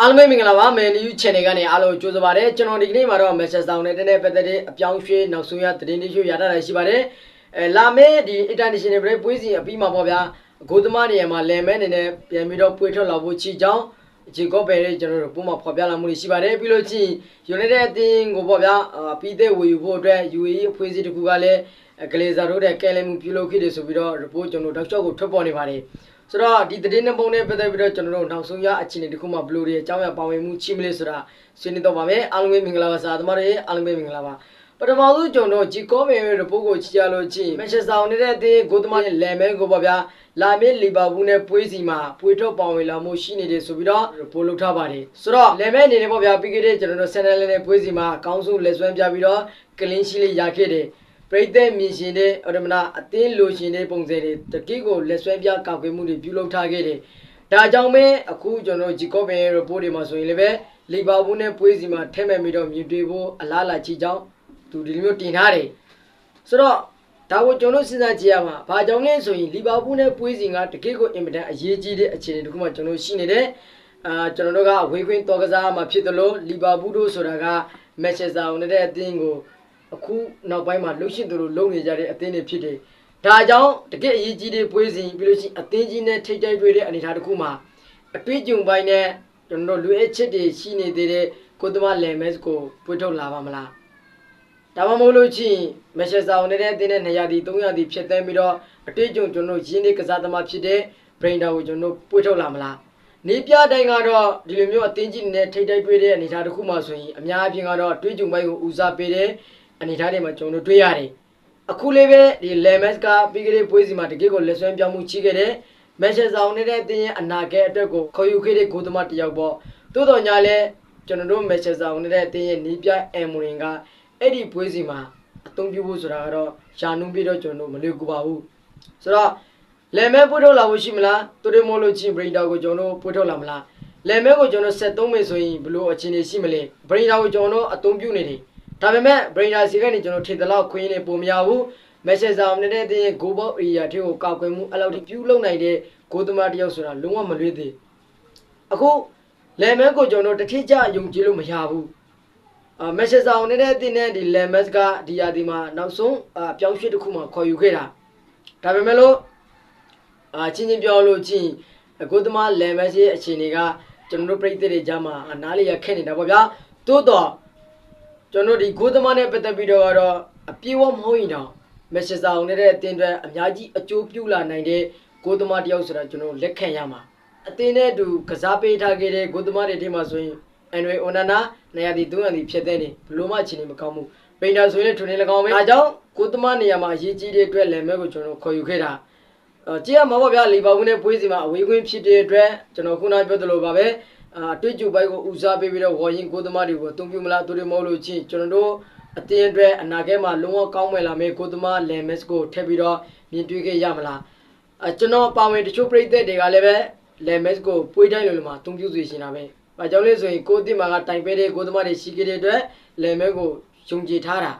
အားလုံးပဲမင်္ဂလာပါမယ်နယူး channel ကနေအားလုံးကြိုဆိုပါရစေကျွန်တော်ဒီကနေ့မှာတော့ message ဆောင်နေတဲ့နဲ့ပတ်သက်တဲ့အပြောင်းရွှေ့နောက်ဆုံးရသတင်းတွေရွှေ့ရတာရှိပါတယ်အဲလာမယ့်ဒီ international break ပွဲစဉ်အပြီးမှာပေါ့ဗျာအကိုသမားနေရာမှာလယ်မဲနေနဲ့ပြန်ပြီးတော့ပွေထွက်လာဖို့ချီကြောင်းဂျီကောဘယ်ရဲ့ကျွန်တော်တို့ပုံမှာဖော်ပြလာမှုတွေရှိပါတယ်ပြီးလို့ချင်း United အသင်းကိုပေါ့ဗျာအာပြီးတဲ့ဝေယူဖို့အတွက် UAE အဖွဲ့အစည်းတစ်ခုကလည်းဂလေဇာတို့တဲ့ကဲလမှုပြုလုပ်ခဲ့တယ်ဆိုပြီးတော့ report ကျွန်တော်တို့တောက်လျှောက်ကိုထွက်ပေါ်နေပါတယ် ဆိုတော့ဒီသတင်းနှစ်ပုံနဲ့ပတ်သက်ပြီးတော့ကျွန်တော်တို့နောက်ဆုံးရအခြေအနေတစ်ခုမှဘယ်လိုတွေအကြောင်းအရာပါဝင်မှုရှိမလဲဆိုတာဆွေးနွေးတော့ပါမယ်အားလုံးပဲမင်္ဂလာပါစာသမားတွေအားလုံးပဲမင်္ဂလာပါပထမဆုံးကျွန်တော်ဂျီကောမေရဲ့ report ကိုကြည့်ကြလို့ချင်းမန်ချက်စတာနေတဲ့အသင်းဂိုသမားရဲ့လယ်မဲကိုပေါ့ဗျာလာမင်းလီဗာပူးနဲ့ပွဲစီမှာပွေထုတ်ပါဝင်လာမှုရှိနေတယ်ဆိုပြီးတော့ report လုပ်ထားပါတယ်ဆိုတော့လယ်မဲအနေနဲ့ပေါ့ဗျာပြီးခဲ့တဲ့ကျွန်တော်တို့ဆန်နယ်လနဲ့ပွဲစီမှာအကောင်းဆုံးလက်စွမ်းပြပြီးတော့ကလင်းရှိလေးရခဲ့တယ် ပရိသတ်မြင်ရှင်တဲ့အော်ဒမနာအသင်းလိုရှင်တဲ့ပုံစံတွေတကိကိုလက်ဆွဲပြကောက်ွယ်မှုတွေပြုလုပ်ထားခဲ့တယ်။ဒါကြောင့်ပဲအခုကျွန်တော်ဂျီကောဘင်ရဲ့ report တွေမှာဆိုရင်လည်းပဲလီဗာပူးနဲ့ပွဲစီမှာထဲမဲ့ပြီးတော့မြင်တွေ့ဖို့အလားအလာချီကြောင်းသူဒီလိုမျိုးတင်ထားတယ်။ဆိုတော့ဒါကိုကျွန်တော်စဉ်းစားကြည့်ရမှာဘာကြောင့်လဲဆိုရင်လီဗာပူးနဲ့ပွဲစီကတကိကိုအင်မတန်အရေးကြီးတဲ့အခြေအနေတစ်ခုမှကျွန်တော်ရှိနေတယ်။အာကျွန်တော်တို့ကအဝေးခွင့်တော်ကစားမှာဖြစ်တယ်လို့လီဗာပူးတို့ဆိုတာကမက်ချက်ဆာဝင်တဲ့အသင်းကို အခုနောက်ပိုင်းမှာလှုပ်ရှင်သူတို့လုံနေကြတဲ့အသင်းတွေဖြစ်တယ်။ဒါကြောင့်တကယ့်အရေးကြီးတဲ့ပွဲစဉ်ပြီးလို့ရှိရင်အသင်းကြီးနဲ့ထိတ်တိုက်တွေ့တဲ့အနေအထားတစ်ခုမှာအတွေ့အကြုံပိုင်းနဲ့ကျွန်တော်တို့လူအချက်တွေရှိနေသေးတဲ့ကိုသမလယ်မက်စ်ကိုပွေထုတ်လာပါမလား။ဒါမှမဟုတ်လို့ချင်းမက်ရှယ်ဆာဝင်တဲ့အသင်းနဲ့200တီ300တီဖြစ်တဲ့ပြီးတော့အတွေ့အကြုံကျွန်တော်ရင်းနှီးကစားသမားဖြစ်တဲ့ brainer ကိုကျွန်တော်ပွေထုတ်လာမလား။နေပြတိုင်းကတော့ဒီလိုမျိုးအသင်းကြီးနဲ့ထိတ်တိုက်တွေ့တဲ့အနေအထားတစ်ခုမှဆိုရင်အများအပြားကတော့အတွေ့အကြုံပိုင်းကိုဦးစားပေးတဲ့ အနေထားတွေမှာကျွန်တော်တို့တွေ့ရတယ်အခုလေးပဲဒီ Lemens ကပြီးကြတဲ့ပွဲစီမှာတကယ့်ကိုလက်ဆွဲပြောင်းမှုချခဲ့တဲ့မန်ချက်ဆောင်နေတဲ့အသင်းရဲ့အနာဂတ်အတွက်ကိုခေါ်ယူခဲ့တဲ့ဂိုးသမားတစ်ယောက်ပေါ့သို့တော်ညာလဲကျွန်တော်တို့မန်ချက်ဆောင်နေတဲ့အသင်းရဲ့နီးပြအမ်မရင်ကအဲ့ဒီပွဲစီမှာအသုံးပြုဖို့ဆိုတာကတော့ရှာနုပြီးတော့ကျွန်တော်တို့မလွယ်ကူပါဘူးဆိုတော့လယ်မဲပွေထုတ်လာဖို့ရှိမလားသူတို့မို့လို့ချင်း brain down ကိုကျွန်တော်တို့ပွေထုတ်လာမလားလယ်မဲကိုကျွန်တော်ဆက်သုံးမယ်ဆိုရင်ဘယ်လိုအခြေအနေရှိမလဲ brain down ကိုကျွန်တော်တို့အသုံးပြုနေတယ် ဒါပေမဲ့ brainer စီကနေကျွန်တော်ထင်တယ်လို့ခွင်းနေပုံမရဘူး message ဆောင်နေတဲ့တဲ့ go box area ထဲကိုကောက်ကွယ်မှုအဲ့လောက်ထိပြုလုပ်နိုင်တဲ့ကိုသမားတယောက်ဆိုတာလုံးဝမလွေးသေးအခုလယ်မဲကိုကျွန်တော်တစ်ထစ်ကြယုံကြည်လို့မရဘူးအာ message ဆောင်နေတဲ့တဲ့နဲ့ဒီ lemmas ကဒီယာဒီမှာနောက်ဆုံးအပြောင်းရွှေ့တစ်ခုမှခေါ်ယူခဲ့တာဒါပေမဲ့လို့အာချင်းချင်းပြောလို့ချင်းကိုသမား lemmas ရဲ့အခြေအနေကကျွန်တော်တို့ပြည်သက်တွေကြားမှာနားလေရခက်နေတာပေါ့ဗျာတိုးတော့ ကျွန်တော်ဒီဂိုးသမားနဲ့ပတ်သက်ပြီးတော့ကတော့အပြေဝမဟုတ်ရင်တော့မက်ဆေ့ချ်အောင်တဲ့အတင်းတွေအများကြီးအကျိုးပြုလာနိုင်တဲ့ဂိုးသမားတယောက်ဆိုတာကျွန်တော်လက်ခံရမှာအတင်းနဲ့အတူကစားပေးထားခဲ့တဲ့ဂိုးသမားတွေထဲမှာဆိုရင်အန်ဒရီအိုနာနာနေရာဒီ300ဒီဖြစ်တဲ့နေဘလို့မှအခြေအနေမကောင်းဘူးပိန်တာဆိုရင်လည်းထွန်းနေ၎င်းပဲအဲကြောင့်ဂိုးသမားနေရာမှာအရေးကြီးတဲ့အတွက်လည်းမဲကိုကျွန်တော်ခေါ်ယူခဲ့တာအော်ကြည့်ရမှာပေါ့ဗျာလီဗာပူးနဲ့ပွဲစီမှာအဝေးကွင်းဖြစ်တဲ့အတွက်ကျွန်တော်ခုနပြောသလိုပါပဲ အာတွေ့ကြုံပိုက်ကိုဦးစားပေးပြီးတော့ဝေါ်ရင်ကိုသမားတွေကိုအသုံးပြုမလားသူတွေမဟုတ်လို့ချင်းကျွန်တော်တို့အတင်းအတွက်အနာဂတ်မှာလုံးဝကောင်းမွန်လာမယ့်ကိုသမားလယ်မက်စ်ကိုထည့်ပြီးတော့မြင်တွေ့ခဲ့ရမလားအကျွန်တော်ပါဝင်တချို့ပြည်သက်တွေကလည်းပဲလယ်မက်စ်ကိုပွေးတိုင်းလိုလိုမှာအသုံးပြုစေချင်တာပဲ။ဘာကြောင့်လဲဆိုရင်ကိုအစ်မာကတိုင်ပေးတဲ့ကိုသမားတွေရှိခဲ့တဲ့အတွက်လယ်မက်ကိုယုံကြည်ထားတာ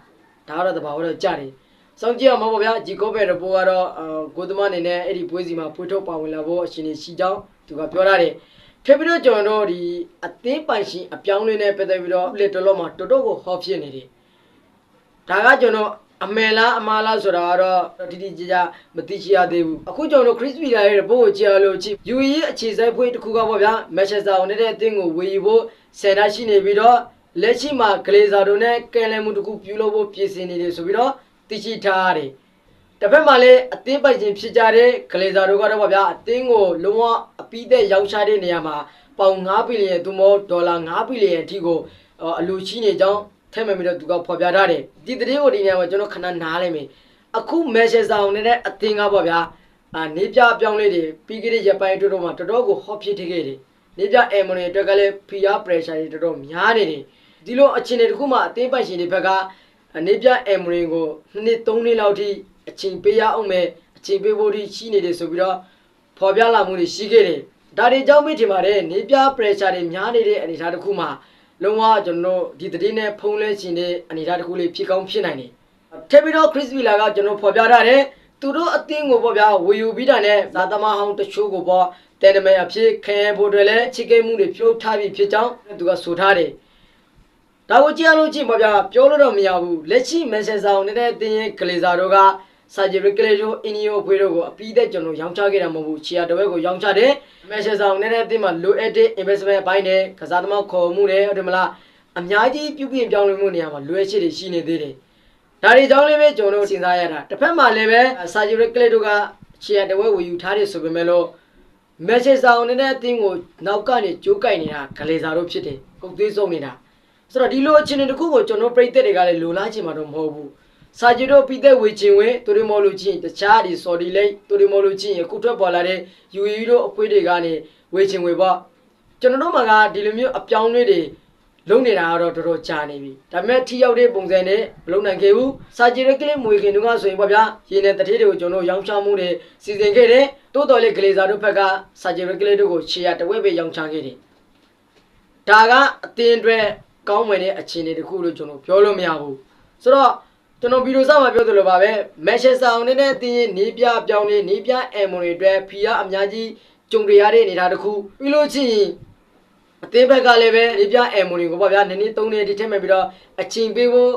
ဒါကတော့တဘာဝတော့ကြတယ်။စောင့်ကြည့်ရမှာပေါ့ဗျာဂျီကောဘယ်ရပိုကတော့အာကိုသမားအနေနဲ့အဲ့ဒီပွဲစီမှာဖွေးထုတ်ပါဝင်လာဖို့အရှင်နေရှိကြောင်းသူကပြောထားတယ်။ ထပ်ပြီးတော့ကျွန်တော်တို့ဒီအသင်းပိုင်ရှင်အပြောင်းလဲနဲ့ပတ်သက်ပြီးတော့လက်တော်တော်မှာတော်တော်ကိုဟောဖြစ်နေတယ်။ဒါကကျွန်တော်အမယ်လားအမားလားဆိုတာကတော့တိတိကျကျမသိချရသေးဘူးအခုကျွန်တော်တို့ Chris Villa ရဲ့ဘို့ကိုကြာလို့ကြည့် UE အခြေစိုက်ဖွဲ့တစ်ခုကပေါ့ဗျာ Manchester United အသင်းကိုဝေယူဖို့ဆယ်နာရှိနေပြီးတော့လက်ရှိမှာ Glazer တို့နဲ့ကယ်လန်မှုတစ်ခုပြုလုပ်ဖို့ပြင်ဆင်နေတယ်ဆိုပြီးတော့သိရှိထားရတယ်တစ်ဖက်မှာလည်းအသင်းပိုင်ခြင်းဖြစ်ကြတဲ့ဂလေဇာတို့ကတော့ဗျာအသင်းကိုလုံးဝအ ပီးသက်ရောင်းချတဲ့နေရာမှာပေါင်9ဘီလီယံသို့မဟုတ်ဒေါ်လာ9ဘီလီယံအထိကိုအော်အလူရှိနေကြောင်းထဲမဲ့ပြီးတော့သူကဖော်ပြထားတယ်ဒီသတင်းကိုဒီနေရာမှာကျွန်တော်ခဏနားလိုက်မယ်အခုမန်ချက်စတာအောင်နေတဲ့အသင်းကပေါ့ဗျာအာနေပြအပြောင်းလေးတွေပြီးခဲ့တဲ့ရက်ပိုင်းအတွက်တော့မှတော်တော်ကိုဟော့ဖြစ်ခဲ့တယ်နေပြအမ်မွန်တွေအတွက်ကလည်း PR pressure တွေတော်တော်များနေတယ်ဒီလိုအခြေအနေတစ်ခုမှအသင်းပိုင်ရှင်တွေဘက်ကအနေပြအမ်မရင်ကိုနှစ်သုံးနှစ်လောက်ထိအချိန်ပေးရအောင်မယ်အချိန်ပေးဖို့ထိရှိနေတယ်ဆိုပြီးတော့ ဖော်ပြလာမှုတွေရှိခဲ့တယ်ဒါတွေကြောင့်မိထင်ပါတယ်နေပြ pressure တွေများနေတဲ့အနေအထားတစ်ခုမှာလုံးဝကျွန်တော်တို့ဒီတတိနဲ့ဖုံးလဲရှင်တဲ့အနေအထားတစ်ခုလေးဖြစ်ကောင်းဖြစ်နိုင်တယ်ထပ်ပြီးတော့ Chris Villa ကကျွန်တော်ဖော်ပြထားတယ်သူတို့အသင်းကိုပေါ့ဗျာဝေယူပြီးတာနဲ့ဇာသမားဟောင်းတချို့ကိုပေါ့တဲနမဲအဖြစ်ခဲဖို့တွေလည်းချစ်ကိမှုတွေပြုတ်ထားပြီးဖြစ်ကြောင်းသူကဆိုထားတယ်ဒါကိုကြည့်ရလို့ကြည့်ပေါ့ဗျာပြောလို့တော့မရဘူးလက်ရှိမန်ချက်စတာကိုနေတဲ့တင်းရင်ကလေးစာတို့က စာဂျီရီကလေးတို့အင်နီယိုဖွေးတို့ကိုအပြီးသက်ကျွန်တော်ရောင်းချခဲ့တာမဟုတ်ဘူးချီယာတဝက်ကိုရောင်းချတယ်မန်ချက်စတာကိုနေတဲ့တင်းမှာလိုအပ်တဲ့ investment အပိုင်းနဲ့ကစားသမားခေါ်မှုတွေဟုတ်တယ်မလားအများကြီးပြုပြင်ပြောင်းလဲမှုနေရာမှာလွယ်ရှိတွေရှိနေသေးတယ်ဒါတွေကြောင့်လည်းပဲကျွန်တော်တို့စဉ်းစားရတာတစ်ဖက်မှာလည်းပဲစာဂျီရက်ကလေးတို့ကချီယာတဝဲဝေယူထားတယ်ဆိုပေမဲ့လို့မက်ဆေ့ဆောင်နေတဲ့အတင်းကိုနောက်ကနေကြိုးကိုက်နေတာဂလေစာတို့ဖြစ်တယ်ကုတ်သေးဆုံးနေတာဆိုတော့ဒီလိုအခြေအနေတစ်ခုကိုကျွန်တော်ပြိသက်တွေကလည်းလိုလားချင်မှာတော့မဟုတ်ဘူး စာဂျီတို့ပြီးသက်ဝေချင်ဝင်သူတွေမော်လို့ချင်းတခြားဒီဆော်ဒီလိတ်သူတွေမော်လို့ချင်းအခုထွက်ပေါ်လာတဲ့ UAE တို့အခွေးတွေကနေဝေချင်ဝေပေါ့ကျွန်တော်တို့မှာကဒီလိုမျိုးအပြောင်းအလဲတွေလုံနေတာကတော့တော်တော်ကြာနေပြီဒါပေမဲ့ထိရောက်တဲ့ပုံစံနဲ့မလုံနိုင်ခဲ့ဘူးစာကြည်ရကလေးမွေခင်တို့ကဆိုရင်ပေါ့ဗျာရင်းနဲ့တတိတွေကိုကျွန်တော်ရောင်းချမှုတွေစီစဉ်ခဲ့တယ်တိုးတော်လေးဂလေဇာတို့ဘက်ကစာကြည်ရကလေးတို့ကိုရှေ့ရတဝက်ပဲရောင်းချခဲ့တယ်ဒါကအတင်းအတွက်ကောင်းမွန်တဲ့အခြေအနေတစ်ခုလို့ကျွန်တော်ပြောလို့မရဘူးဆိုတော့ ကျွန်တော်ဗီဒီယိုစမှာပြောသလိုပါပဲမက်ရှယ်ဆောင်နဲ့တဲ့အတင်းနေပြပြောင်းနေနေပြအမ်မွန်တွေအတွက်ဖီယာအများကြီးကြုံရရတဲ့အနေအထားတစ်ခုပြီးလို့ချင်းအသေးဘက်ကလည်းပဲဒီပြအမ်မိုနီကိုပေါ့ဗျာနည်းနည်းသုံးနေဒီထက်မဲ့ပြီးတော့အချိန်ပေးဖို့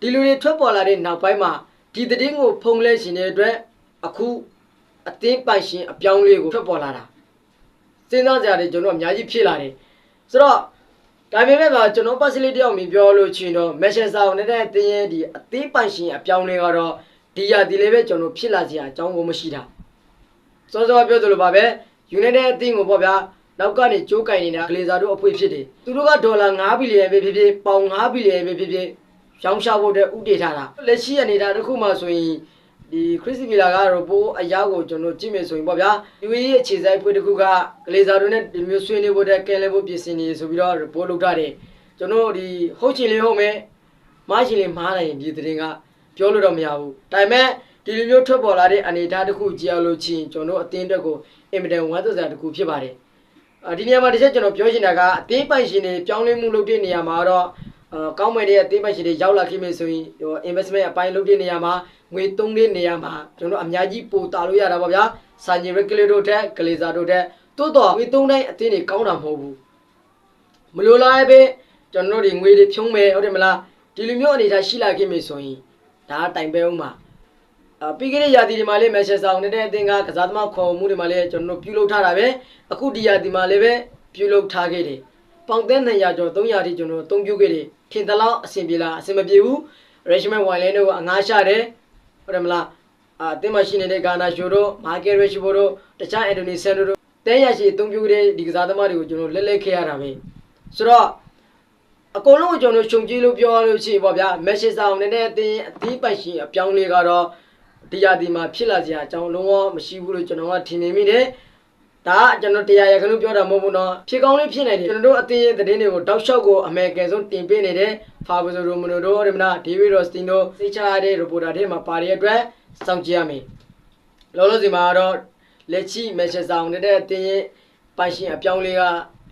ဒီလူတွေထွက်ပေါ်လာတဲ့နောက်ပိုင်းမှာဒီသတင်းကိုဖုံးလဲရှင်တဲ့အတွက်အခုအသင်းပိုင်ရှင်အပြောင်းလေးကိုထွက်ပေါ်လာတာစဉ်းစားကြရတယ်ကျွန်တော်အများကြီးဖြစ်လာတယ်ဆိုတော့ ဒါပေမဲ့ကကျွန်တော် personally တယောက်မြင်ပြောလို့ချင်တော့ Manchester United အသင်းရဲ့ဒီအသင်းပိုင်ရှင်အပြောင်းလေးကတော့ဒီရဒီလေးပဲကျွန်တော်ဖြစ်လာစရာအကြောင်းကိုမရှိတာစောစောပြောသလိုပါပဲ United အသင်းကိုပေါ့ဗျာနောက်ကနေကြိုးကင်နေတာဂလေဇာတို့အဖွေဖြစ်တယ်သူတို့ကဒေါ်လာ9ဘီလီယံပဲဖြစ်ဖြစ်ပေါင်9ဘီလီယံပဲဖြစ်ဖြစ်ရောင်းချဖို့အတွက်ဥတည်ထားတာလက်ရှိအနေထားတစ်ခုမှဆိုရင် ဒီခရစ်စဗီလာကတော့ပိုးအရာကိုကျွန်တော်ကြည့်မယ်ဆိုရင်ပေါ့ဗျာဒီဝေးရဲ့အခြေဆိုင်ဖွေတစ်ခုကဂလေဇာတို့နဲ့ဒီမျိုးဆွေးနွေးဖို့အတွက်ကဲလဲဖို့ပြင်ဆင်နေဆိုပြီးတော့ report လုပ်ထားတယ်ကျွန်တော်ဒီဟုတ်ချင်လေးဟုတ်မယ်မားချင်လေးမားနိုင်ရင်ဒီသတင်းကပြောလို့တော့မရဘူးဒါပေမဲ့ဒီလိုမျိုးထွက်ပေါ်လာတဲ့အနေအထားတစ်ခုကြည့်အောင်လို့ချင်းကျွန်တော်အတင်းတက်ကိုအင်မတန်ဝမ်းသာစရာတစ်ခုဖြစ်ပါတယ်အာဒီနေရာမှာတစ်ချက်ကျွန်တော်ပြောချင်တာကအသေးပိုင်ရှင်တွေပြောင်းလဲမှုလုပ်တဲ့နေရာမှာတော့အာ ကောင်းမဲ့တဲ့အသေးပိုင်ရှင်တွေရောက်လာခဲ့မယ်ဆိုရင်ဟို investment အပိုင်းလုပ်တဲ့နေရာမှာငွေသုံးတဲ့နေရာမှာကျွန်တော်အများကြီးပိုတာလို့ရတာပေါ့ဗျာစာညင် regular တို့တက် glazer တို့တက်တိုးတော့ငွေသုံးတိုင်းအသေးတွေကောင်းတာမဟုတ်ဘူးမလိုလားပဲကျွန်တော်တို့တွေငွေတွေဖြုံးမယ်ဟုတ်တယ်မလားဒီလိုမျိုးအနေထားရှိလာခဲ့မယ်ဆိုရင်ဒါကတိုင်ပဲဦးမှာအာပြီးခဲ့တဲ့ရာသီဒီမှာလေးမန်ချက်စတာယူနိုက်တက်အသင်းကကစားသမားခေါ်မှုတွေမှာလည်းကျွန်တော်တို့ပြုလုပ်ထားတာပဲအခုဒီရာသီမှာလည်းပဲပြုလုပ်ထားခဲ့တယ် ပေါင်သန်း200ကျော်300တိကျွန်တော်တို့အသုံးပြုခဲ့တယ်ထင်သလောက်အဆင်ပြေလားအဆင်မပြေဘူး Richmond Wildland တို့ကအငားရှာတယ်ဟုတ်တယ်မလားအာအသင်းမှာရှိနေတဲ့ဂါနာရှိုတို့မာကယ်ရရှိဘိုတို့တခြားအင်ဒိုနီးရှားတို့တဲရရှိအသုံးပြုခဲ့တဲ့ဒီကစားသမားတွေကိုကျွန်တော်လက်လက်ခဲ့ရတာပဲဆိုတော့အကုန်လုံးကိုကျွန်တော်ရှုံကြည့်လို့ပြောရလို့ရှိရင်ပေါ့ဗျာမက်ရှစ်ဆောင်နဲ့တဲ့အတင်းအသီးပိုင်ရှင်အပြောင်းလေးကတော့ဒီရာဒီမှာဖြစ်လာစရာအကြောင်းလုံးဝမရှိဘူးလို့ကျွန်တော်ကထင်နေမိတယ် ဒါကကျွန်တော်တရားရခလို့ပြောတာမဟုတ်ဘူးနော်ဖြစ်ကောင်းလေးဖြစ်နေတယ်ကျွန်တော်တို့အသင်းရဲ့သတင်းတွေကိုတောက်လျှောက်ကိုအမေရိကန်ဆုံးတင်ပေးနေတဲ့ဖာဘဇိုရိုမနိုတို့ရမနာဒေးဗစ်ရော့စတင်တို့သိချရတဲ့ reporter တွေမှာပါတဲ့အတွက်စောင့်ကြည့်ရမယ်လောလောဆယ်မှာတော့လက်ရှိမက်ရှစ်ဆောင်နဲ့တဲ့အသင်းရဲ့ပိုင်ရှင်အပြောင်းလေးက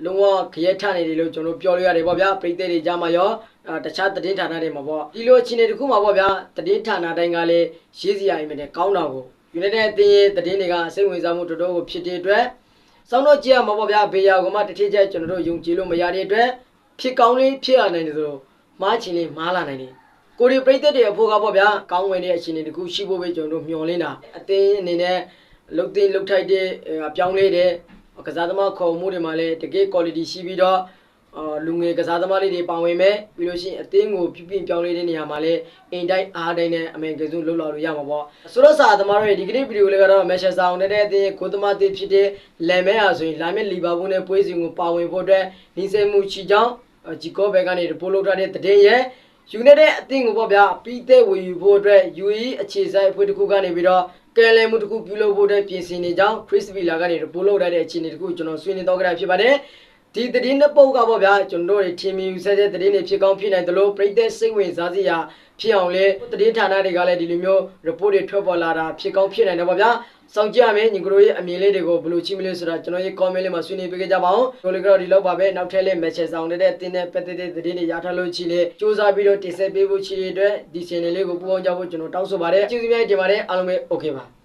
လုံးဝခရက်ထနေတယ်လို့ကျွန်တော်ပြောလို့ရတယ်ပေါ့ဗျာပြည်သက်တွေကြားမှာရောအာတခြားသတင်းဌာနတွေမှာပေါ့ဒီလိုအခြေအနေတစ်ခုမှာပေါ့ဗျာသတင်းဌာနတိုင်းကလည်းရေးစရာအိမ်နဲ့ကောင်းတာကို United အသင်းရဲ့သတင်းတွေကစိတ်ဝင်စားမှုတော်တော်ကိုဖြစ်တဲ့အတွက် စောင့်တော့ကြည့်ရမှာပေါ့ဗျာဘေးရောက်ကမှတစ်ထည့်ချက်ကျွန်တော်တို့ယုံကြည်လို့မရတဲ့အတွက်ဖြစ်ကောင်းလေးဖြစ်ရနိုင်တယ်ဆိုတော့မားချင်လေးမားလာနိုင်တယ်ကိုရီပြည်သက်တွေအဖို့ကပေါ့ဗျာကောင်းဝင်တဲ့အခြေအနေတစ်ခုရှိဖို့ပဲကျွန်တော်တို့မျှော်လင့်တာအသင်းအနေနဲ့လုတ်သိမ်းလုတ်ထိုက်တဲ့အပြောင်းလဲတဲ့ကစားသမားခေါ်မှုတွေမှာလည်းတကယ် quality ရှိပြီးတော့ အာလူငယ်ကစားသမားလေးတွေပါဝင်မယ်ပြီးလို့ရှိရင်အသင်းကိုပြပြပြောင်းလဲတဲ့နေရာမှာလည်းအိမ်တိုင်းအားတိုင်းနဲ့အမေကစုလှုပ်လာလို့ရမှာပေါ့ဆိုတော့စာသမားတို့ရဲ့ဒီကနေ့ဗီဒီယိုလေးကတော့ Manchester United အသင်းရဲ့ကိုသမားတစ်ဖြစ်တဲ့လမ်မဲအားဆိုရင်လာမယ့်လီဗာပူးနဲ့ပွဲစဉ်ကိုပါဝင်ဖို့အတွက်နှိစဲမှုချီကြောင်းဂျီကောဘက်ကနေပို့လုပ်ထားတဲ့တည်ရဲ့ United အသင်းကိုပေါ့ဗျာပြီးတဲ့ဝေယူဖို့အတွက် UAE အခြေစိုက်အဖွဲ့တစ်ခုကနေပြီးတော့ကယ်လယ်မှုတစ်ခုပြုလုပ်ဖို့အတွက်ပြင်ဆင်နေကြောင်း Chris Villa ကနေပို့လုပ်ထားတဲ့အခြေအနေတစ်ခုကျွန်တော်ဆွေးနွေးတော့ကြတာဖြစ်ပါတယ်။ ဒီသတင်းနှစ်ပုတ်ကပေါ့ဗျာကျွန်တော်တို့တွေထင်မြင်ယူဆတဲ့သတင်းတွေဖြစ်ကောင်းဖြစ်နိုင်တယ်လို့ပြည်သက်စိတ်ဝင်စားစရာဖြစ်အောင်လေသတင်းဌာနတွေကလည်းဒီလိုမျိုး report တွေထွက်ပေါ်လာတာဖြစ်ကောင်းဖြစ်နိုင်တယ်ပေါ့ဗျာစောင့်ကြည့်ရမယ်ညီကတို့ရဲ့အမြင်လေးတွေကိုဘယ်လိုချိမလဲဆိုတာကျွန်တော်ရဲ့ comment လေးမှာဆွေးနွေးပေးကြပါအောင်တို့လည်းကတော့ဒီလောက်ပါပဲနောက်ထပ်လေး message ဆောင်တဲ့တင်းတဲ့ပတ်သက်တဲ့သတင်းတွေရထားလို့ချီလေစူးစမ်းပြီးတော့တင်ဆက်ပေးဖို့ချီတဲ့အတွက်ဒီ channel လေးကိုပူပေါင်းကြဖို့ကျွန်တော်တောင်းဆိုပါတယ်ကျေးဇူးများတင်ပါတယ်အားလုံးပဲ okay ပါ